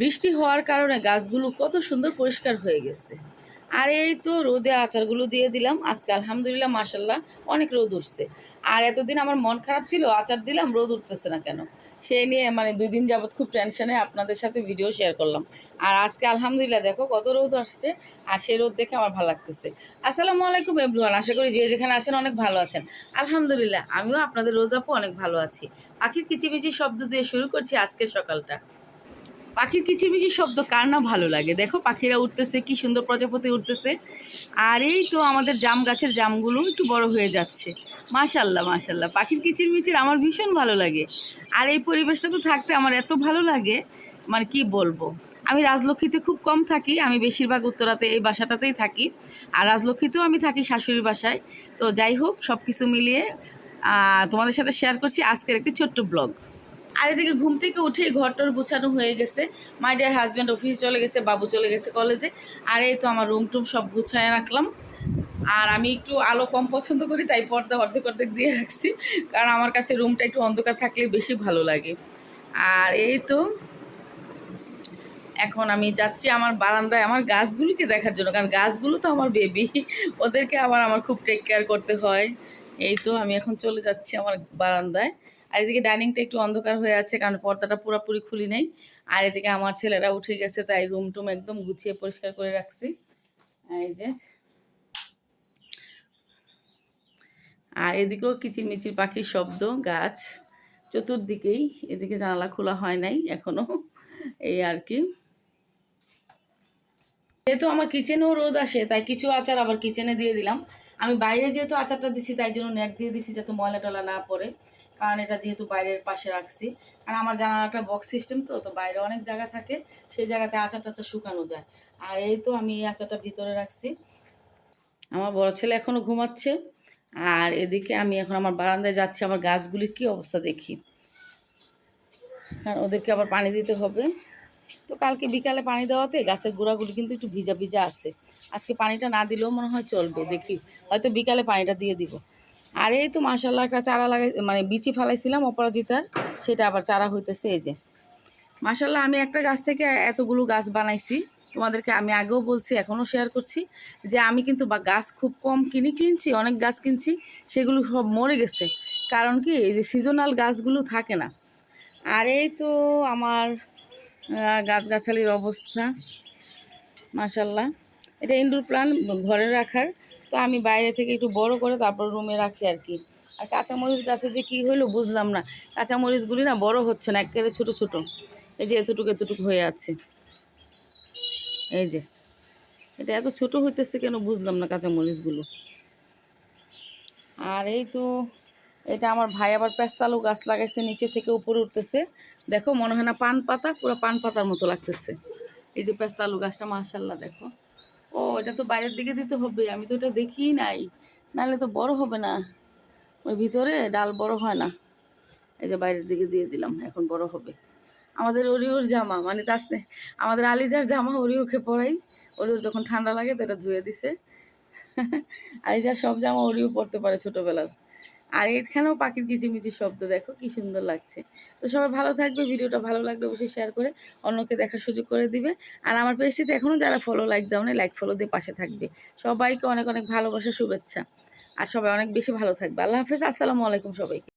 বৃষ্টি হওয়ার কারণে গাছগুলো কত সুন্দর পরিষ্কার হয়ে গেছে। আর এই তো রোদে আচারগুলো দিয়ে দিলাম। আজকে আলহামদুলিল্লাহ মার্শাল্লাহ অনেক রোদ উঠছে। আর এতদিন আমার মন খারাপ ছিল, আচার দিলাম, রোদ উঠতেছে না কেন? সেই নিয়ে মানে দুই দিন যাবৎ খুব টেনশনে আপনাদের সাথে ভিডিও শেয়ার করলাম। আর আজকে আলহামদুলিল্লাহ দেখো কত রোদ আসছে, আর সেই রোদ দেখে আমার ভালো লাগতেছে। আসসালামু আলাইকুম এভরিওয়ান আশা করি যে যেখানে আছেন অনেক ভালো আছেন। আলহামদুলিল্লাহ, আমিও আপনাদের রোজাপু অনেক ভালো আছি। পাখির কিচিমিচি শব্দ দিয়ে শুরু করছি আজকের সকালটা। পাখির কিচিরমিচির শব্দ কার না ভালো লাগে? দেখো, পাখিরা উঠতেছে, কি সুন্দর প্রজাপতি উঠতেছে। আর এই তো আমাদের জাম গাছের জামগুলো একটু বড় হয়ে যাচ্ছে। মাশাল্লাহ মাশাল্লাহ, পাখির কিচিরমিচির আমার ভীষণ ভালো লাগে। আর এই পরিবেশটা তো থাকতে আমার এত ভালো লাগে মানে কি বলব? আমি রাজলক্ষ্মীতে খুব কম থাকি, আমি বেশিরভাগ উত্তরাতে এই বাসাটাতেই থাকি। আর রাজলক্ষ্মীতেও আমি থাকি শাশুড়ির বাসায়। তো যাই হোক সব কিছু মিলিয়ে তোমাদের সাথে শেয়ার করছি আজকের একটি ছোট্ট ব্লগ আর এদিকে ঘুম থেকে উঠেই ঘরটর গুছানো হয়ে গেছে। মাই ডিয়ার হাজব্যান্ড অফিস চলে গেছে, বাবু চলে গেছে কলেজে আর এই তো আমার রুম টুম সব গুছায় রাখলাম। আর আমি একটু আলো কম পছন্দ করি, তাই পর্দা অর্ধেক অর্ধেক দিয়ে রাখছি। কারণ আমার কাছে রুমটা একটু অন্ধকার থাকলে বেশি ভালো লাগে। আর এই তো এখন আমি যাচ্ছি আমার বারান্দায় আমার গাছগুলিকে দেখার জন্য। কারণ গাছগুলো তো আমার বেবি ওদেরকে আবার আমার খুব টেক কেয়ার করতে হয়। এই তো আমি এখন চলে যাচ্ছি আমার বারান্দায়। আর এদিকে ডাইনিংটা একটু অন্ধকার হয়ে আছে, কারণ পর্দাটা পুরোপুরি খুলি নেই। আর এদিকে আমার ছেলেরা উঠে গেছে, তাই রুম টুম একদম গুছিয়ে পরিষ্কার করে রাখছি। এই যে, আর এদিকেও কিচিরমিচির পাখির শব্দ, গাছ চতুর্দিকেই, এদিকে জানালা খোলা হয় নাই এখনও, এই আর কি। যেহেতু আমার কিচেনেও রোদ আসে, তাই কিছু আচার আবার কিচেনে দিয়ে দিলাম। আমি বাইরে যেহেতু আচারটা দিছি, তাই জন্য নেট দিয়ে দিছি যাতে ময়লা টলা না পড়ে। কারণ এটা যেহেতু বাইরের পাশে রাখছি। কারণ আমার জানার একটা বক্স সিস্টেম তো তো বাইরে অনেক জায়গা থাকে, সেই জায়গাতে আচার টাচার শুকানো যায়। আর এই তো আমি এই আচারটা ভিতরে রাখছি। আমার বড় ছেলে এখনও ঘুমাচ্ছে। আর এদিকে আমি এখন আমার বারান্দায় যাচ্ছি, আমার গাছগুলির কী অবস্থা দেখি। কারণ ওদেরকে আবার পানি দিতে হবে। তো কালকে বিকালে পানি দেওয়াতে গাছের গোড়াগুলি কিন্তু একটু ভিজা ভিজা আছে। আজকে পানিটা না দিলেও মনে হয় চলবে, দেখি। হয়তো বিকালে পানিটা দিয়ে দিব। আর এই তো মাসাল্লাহ একটা চারা লাগাই মানে বিচি ফালাইছিলাম অপরাজিতার, সেটা আবার চারা হইতেছে এই যে। মাসাল্লাহ আমি একটা গাছ থেকে এতগুলো গাছ বানাইছি, তোমাদেরকে আমি আগেও বলছি এখনও শেয়ার করছি, যে আমি কিন্তু বা গাছ খুব কম কিনি, কিনছি, অনেক গাছ কিনছি, সেগুলো সব মরে গেছে। কারণ কি, এই যে সিজনাল গাছগুলো থাকে না। আর এই তো আমার গাছগাছালির অবস্থা মাশাল্লাহ এটা ইনডোর প্লান্ট ঘরে রাখার। তো আমি বাইরে থেকে একটু বড় করে তারপর রুমে রাখি আর কি। আর কাঁচামরিচ গাছে যে কী হলো বুঝলাম না। কাঁচামরিচগুলি না বড় হচ্ছে না, একেবারে ছোটো ছোটো। এই যে এতটুকু এতটুকু হয়ে আছে। এই যে। এটা এত ছোট হইতেছে কেন বুঝলাম না কাঁচামরিচগুলো। আর এই তো, এটা আমার ভাই আবার পেস্তালু গাছ লাগাইছে, নিচে থেকে উপরে উঠতেছে। দেখো, মনে হয় না পান পাতা, পুরো পান পাতার মতো লাগতেছে। এই যে পেস্তালু গাছটা, মাশাল্লাহ, দেখো। ও, এটা তো বাইরের দিকে দিতে হবে, আমি তো এটা দেখি নাই। নাহলে তো বড় হবে না। ওই ভিতরে ডাল বড় হয় না। এই যে বাইরের দিকে দিয়ে দিলাম, এখন বড় হবে। আমাদের ওরিওর জামা মানে তাসনে আমাদের আলিজার জামা অরিওকে পরাই ওরিও যখন ঠান্ডা লাগে তো এটা ধুয়ে দিছে। আলিজার সব জামা ওরিও পরতে পারে ছোটোবেলার। আর এখানেও পাখির কিচিমিচি শব্দ, দেখো কি সুন্দর লাগছে। তো সবাই ভালো থাকবে, ভিডিওটা ভালো লাগলে অবশ্যই শেয়ার করে অন্যকে দেখার সুযোগ করে দিবে। আর আমার পেজটিতে এখনও যারা ফলো লাইক দাও লাইক ফলো দিয়ে পাশে থাকবে। সবাইকে অনেক অনেক ভালোবাসা, শুভেচ্ছা। আর সবাই অনেক বেশি ভালো থাকবে। আল্লাহ হাফেজ, আসসালামু আলাইকুম সবাইকে।